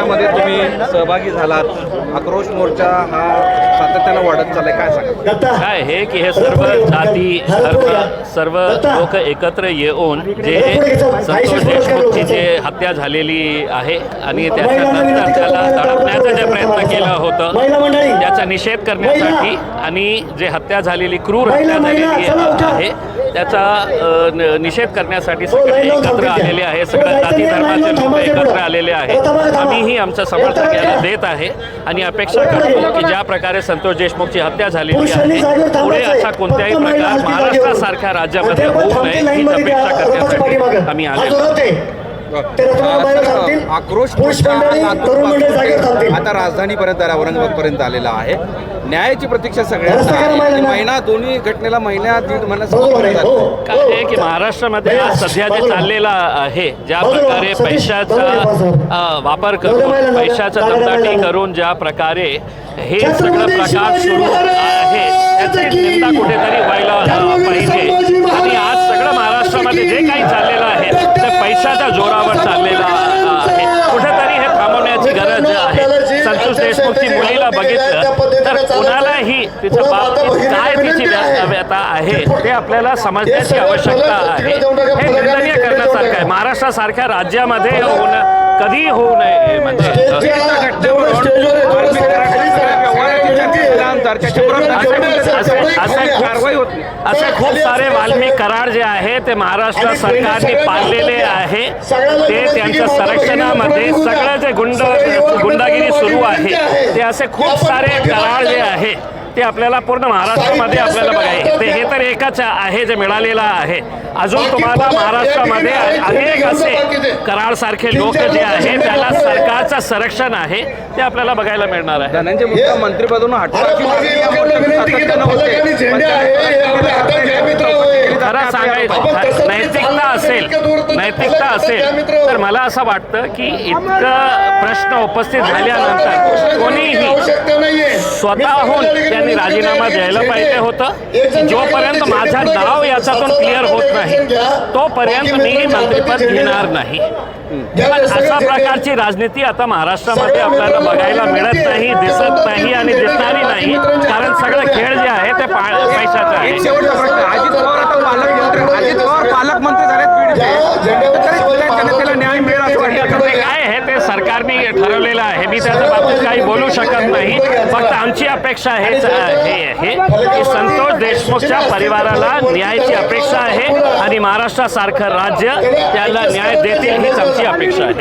मोर्चामध्ये तुम्ही सहभागी झालात. आक्रोश मोर्चा हा सातत्यानं वाढत चाललाय. काय सांगा काय हे की हे सर्व जाती धर्म सर्व लोक एकत्र येऊन जे संतोष देशमुखची जे हत्या झालेली आहे आणि त्याच्यानंतर त्याला दडपण्याचा जे प्रयत्न केला होतं त्याचा निषेध करण्यासाठी आणि जे हत्या झालेली क्रूर हत्या झालेली आहे. त्याचा न- निषेध करण्यासाठी सगळे एकत्र आलेले आहे. सगळ्या जाती धर्माचे लोक एकत्र आलेले आहेत आम्हीही आमचं समर्थन याला देत आहे. आणि अपेक्षा करतो की ज्या प्रकारे संतोष देशमुखची हत्या झालेली आहे पुढे असा कोणत्याही प्रकार महाराष्ट्रासारख्या राज्यामध्ये होऊ नये हीच अपेक्षा करण्यासाठी आम्ही आलेलो आहोत. आक्रोश हा आता राजधानीपर्यंत आला औरंगाबादपर्यंत आलेला आहे. न्यायाची प्रतीक्षा सगळ्यांना महिना दोन्ही घटनेला दीड महिना झाला काय की महाराष्ट्रामध्ये आज सध्या जे चाललेला आहे ज्या प्रकारे पैशाचा वापर करून पैशाचा दमदाटी करून ज्या प्रकारे हे सगळं प्रकार सुरू आहे. त्याची निंदा कुठेतरी व्हायला पाहिजे. आणि आज सगळं महाराष्ट्रामध्ये जे काही चाललेलं आहे ते पैशाच्या जोरावर चाललेलं आहे कुठेतरी हे थांबवण्याची गरज आहे. संतोष देशमुखची मुलीला बघितलं. तर कोणालाही तिच्या बाबतीत काय तिची व्या- व्यथा आहे ते आपल्याला समजण्याची आवश्यकता आहे. हे निंदनीय करण्यासारखं आहे. महाराष्ट्रासारख्या राज्यामध्ये होणं कधी होऊ नये म्हणजे कारवाई होत नाही असे खूप सारे वाल्मिक करार जे आहे ते महाराष्ट्र सरकारने पाळलेले आहे. ते त्यांच्या संरक्षणामध्ये सगळं जे गुंड गुंडागिरी सुरू आहे ते असे खूप सारे करार जे आहे ते आपल्याला पूर्ण महाराष्ट्रामध्ये आपल्याला बघाय ते हे तर एकच आहे जे मिळालेलं आहे. अजून तुम्हाला महाराष्ट्रामध्ये अनेक असे करारसारखे लोक जे आहे त्याला सरकारचं संरक्षण आहे ते आपल्याला बघायला मिळणार आहे. धनंजय मुंडे मंत्रिपदावरून हटवायची नैतिकता असेल. नैतिकता असेल. तर मला असं वाटतं की इतकं प्रश्न उपस्थित झाल्यानंतर कोणीही स्वतःहून त्यांनी राजीनामा द्यायला पाहिजे होतं. जोपर्यंत माझं नाव याच्यातून क्लिअर होत नाही तोपर्यंत मी मंत्रिपद घेणार नाही. अशा प्रकारची राजनीती आता महाराष्ट्रामध्ये आपल्याला बघायला मिळत नाही दिसत नाही आणि दिसणारी नाही कारण सगळं खेळ जे आहे ते पैशाचं आहे एक शेवटचा प्रश्न अजित पवार आता पालकमंत्री अजित पवार पालकमंत्री झालेत बीडचे तरी सुद्धा जनतेला न्याय मिळेल असं वाटतं ते काय आहे ते सरकारने ठरवलेलं आहे. मी त्याच्या बाबतीत काही बोलू शकत नाही. फक्त आमची अपेक्षा हेच आहे हे की संतोष देशमुखच्या परिवाराला न्यायाची अपेक्षा आहे आणि महाराष्ट्रासारखं राज्य त्याला न्याय देतील हीच आमची अपेक्षा आहे.